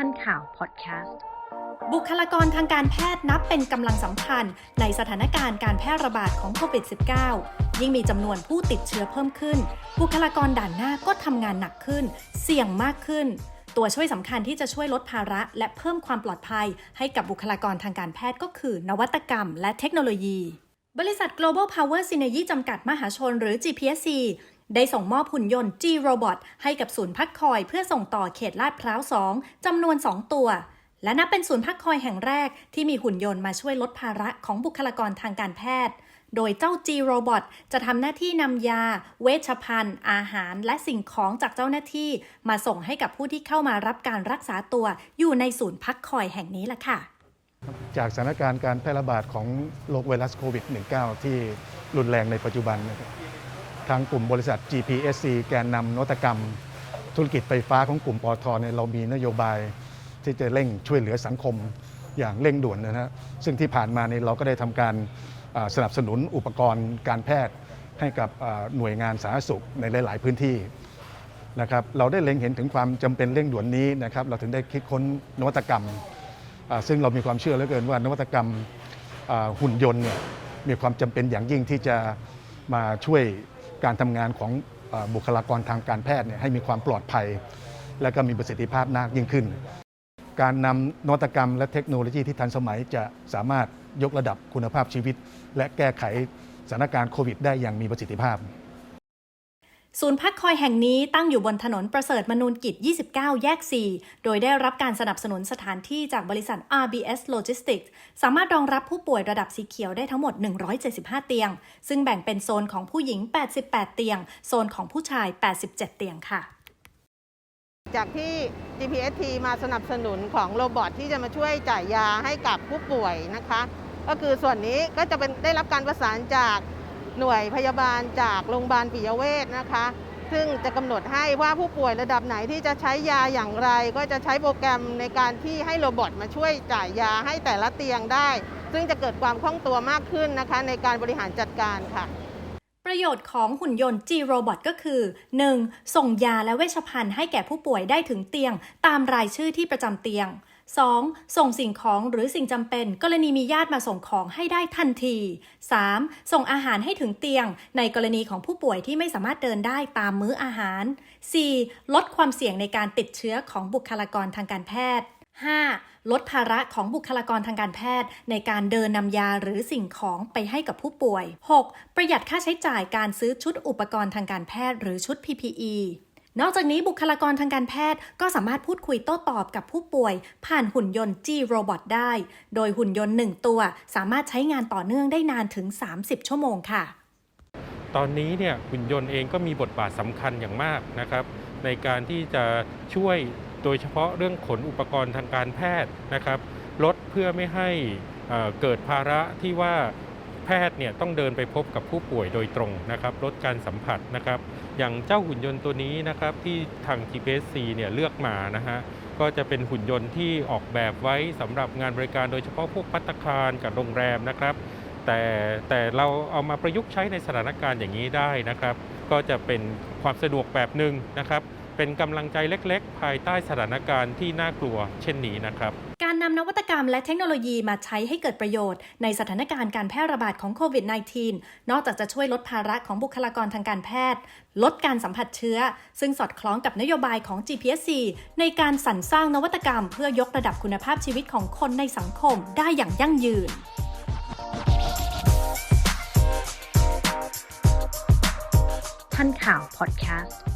ทันข่าวพอดแคสต์ บุคลากรทางการแพทย์นับเป็นกำลังสำคัญ ในสถานการณ์การแพร่ระบาดของโควิด -19 ยิ่งมีจำนวนผู้ติดเชื้อเพิ่มขึ้น บุคลากรด่านหน้าก็ทำงานหนักขึ้น เสี่ยงมากขึ้น ตัวช่วยสำคัญที่จะช่วยลดภาระ และเพิ่มความปลอดภัย ให้กับบุคลากรทางการแพทย์ก็คือ นวัตกรรม และเทคโนโลยีบริษัท Global Power Synergy จำกัดมหาชนหรือ GPSC ได้ส่งมอบหุ่นยนต์ G-Robot ให้กับศูนย์พักคอยเพื่อส่งต่อเขตลาดพร้าว 2จำนวน 2 ตัว และนับเป็นศูนย์พักคอยแห่งแรกที่มีหุ่นยนต์มาช่วยลดภาระของบุคลากรทางการแพทย์ โดยเจ้า G-Robot จะทำหน้าที่นำยา เวชภัณฑ์ อาหาร และสิ่งของจากเจ้าหน้าที่ มาส่งให้กับผู้ที่เข้ามารับการรักษาตัวอยู่ในศูนย์พักคอยแห่งนี้ล่ะค่ะจากสถานการณ์การแพร่ระบาดของโรคไวรัสโควิด -19 ที่รุนแรงในปัจจุบันนะครับ ทางกลุ่มบริษัท GPSC แกนนำนวัตกรรม ธุรกิจไฟฟ้าของกลุ่มปอทเนี่ยเรามีนโยบายที่จะเร่งช่วยเหลือสังคมอย่างเร่งด่วนนะฮะซึ่งที่ผ่านมาเนี่ยเราก็ได้ทำการสนับสนุนอุปกรณ์การแพทย์ให้กับหน่วยงานสาธารณสุขในหลาย ๆ พื้นที่นะครับเราได้เล็งเห็นถึงความจำเป็นเร่งด่วนนี้นะครับเราถึงได้คิดค้นนวัตกรรม ซึ่งเรามีความเชื่อเหลือเกินว่านวัตกรรมหุ่นยนต์เนี่ยมีความจำเป็นอย่างยิ่งที่จะมาช่วย การทำงานของบุคลากรทางการแพทย์เนี่ยให้มีความปลอดภัย และก็มีประสิทธิภาพมากยิ่งขึ้น การนำนวัตกรรมและเทคโนโลยีที่ทันสมัยจะสามารถยกระดับคุณภาพชีวิต และแก้ไขสถานการณ์โควิด ได้อย่างมีประสิทธิภาพ ศูนย์พักคอยแห่งนี้ตั้งอยู่บนถนนประเสริฐมนูนกิจ 29 แยก 4 โดยได้รับการสนับสนุนสถานที่จากบริษัท RBS Logistics สามารถรองรับผู้ป่วยระดับสีเขียวได้ทั้งหมด 175 เตียง ซึ่งแบ่งเป็นโซนของผู้หญิง 88 เตียง โซนของผู้ชาย 87 เตียงค่ะ จากที่ GPST มาสนับสนุนของโรบอทที่จะมาช่วยจ่ายยาให้กับผู้ป่วยนะคะ ก็คือส่วนนี้ก็จะเป็นได้รับการประสานจาก หน่วยพยาบาลจากโรงพยาบาลปิยเวชนะคะ ซึ่งจะกำหนดให้ว่าผู้ป่วยระดับไหนที่จะใช้ยาอย่างไร ก็จะใช้โปรแกรมในการที่ให้โรบอทมาช่วยจ่ายยาให้แต่ละเตียงได้ ซึ่งจะเกิดความคล่องตัวมากขึ้นนะคะ ในการบริหารจัดการค่ะประโยชน์ของหุ่นยนต์ G-Robot ก็คือ 1. ส่งยาและเวชภัณฑ์ให้แก่ผู้ป่วยได้ถึงเตียง ตามรายชื่อที่ประจำเตียง 2. ส่งสิ่งของหรือสิ่งจำเป็น กรณีมีญาติมาส่งของให้ได้ทันที 3. ส่งอาหารให้ถึงเตียง ในกรณีของผู้ป่วยที่ไม่สามารถเดินได้ตามมื้ออาหาร 4. ลดความเสี่ยงในการติดเชื้อของบุคลากรทางการแพทย์ 5. ลดภาระของบุคลากรทางการแพทย์ ในการเดินนำยาหรือสิ่งของไปให้กับผู้ป่วย 6. ประหยัดค่าใช้จ่ายการซื้อชุดอุปกรณ์ทางการแพทย์หรือชุด PPE นอกจากนี้บุคลากรทางการแพทย์ก็สามารถพูดคุยโต้ตอบกับผู้ป่วย ผ่านหุ่นยนต์ G-Robot ได้ โดยหุ่นยนต์ 1 ตัว สามารถใช้งานต่อเนื่องได้นานถึง 30 ชั่วโมงค่ะ ตอนนี้เนี่ยหุ่นยนต์เองก็มีบทบาทสำคัญอย่างมากนะครับ ในการที่จะช่วยโดยเฉพาะเรื่องขนอุปกรณ์ทางการแพทย์นะครับลดเพื่อไม่ให้เกิดภาระที่ว่า ทย์เนี่ยต้องเดินไปพบกับผู้ป่วยโดยตรงนะครับลดการสัมผัสนะครับ อย่างเจ้าหุ่นยนต์ตัวนี้นะครับที่ทาง GPSC เนี่ยเลือกมานะฮะก็จะเป็นหุ่นยนต์ที่ออกแบบไว้สำหรับงานบริการโดยเฉพาะพวกพัตคารกับโรงแรมนะครับ แต่แต่เราเอามาประยุกต์ใช้ในสถานการณ์อย่างนี้ได้นะครับ ก็จะเป็นความสะดวกแบบหนึ่งนะครับ เป็นกำลังใจเล็กๆ ภายใต้สถานการณ์ที่น่ากลัว เช่นนี้นะครับการนำนวัตกรรมและเทคโนโลยีมาใช้ให้เกิดประโยชน์ ในสถานการณ์การแพร่ระบาดของโควิด -19 นอกจากจะช่วยลดภาระของบุคลากรทางการแพทย์ ลดการสัมผัสเชื้อ ซึ่งสอดคล้องกับนโยบายของ GPSC ในการสรรสร้างนวัตกรรม เพื่อยกระดับคุณภาพชีวิตของคนในสังคมได้อย่างยั่งยืนทันข่าวพอดแคสต์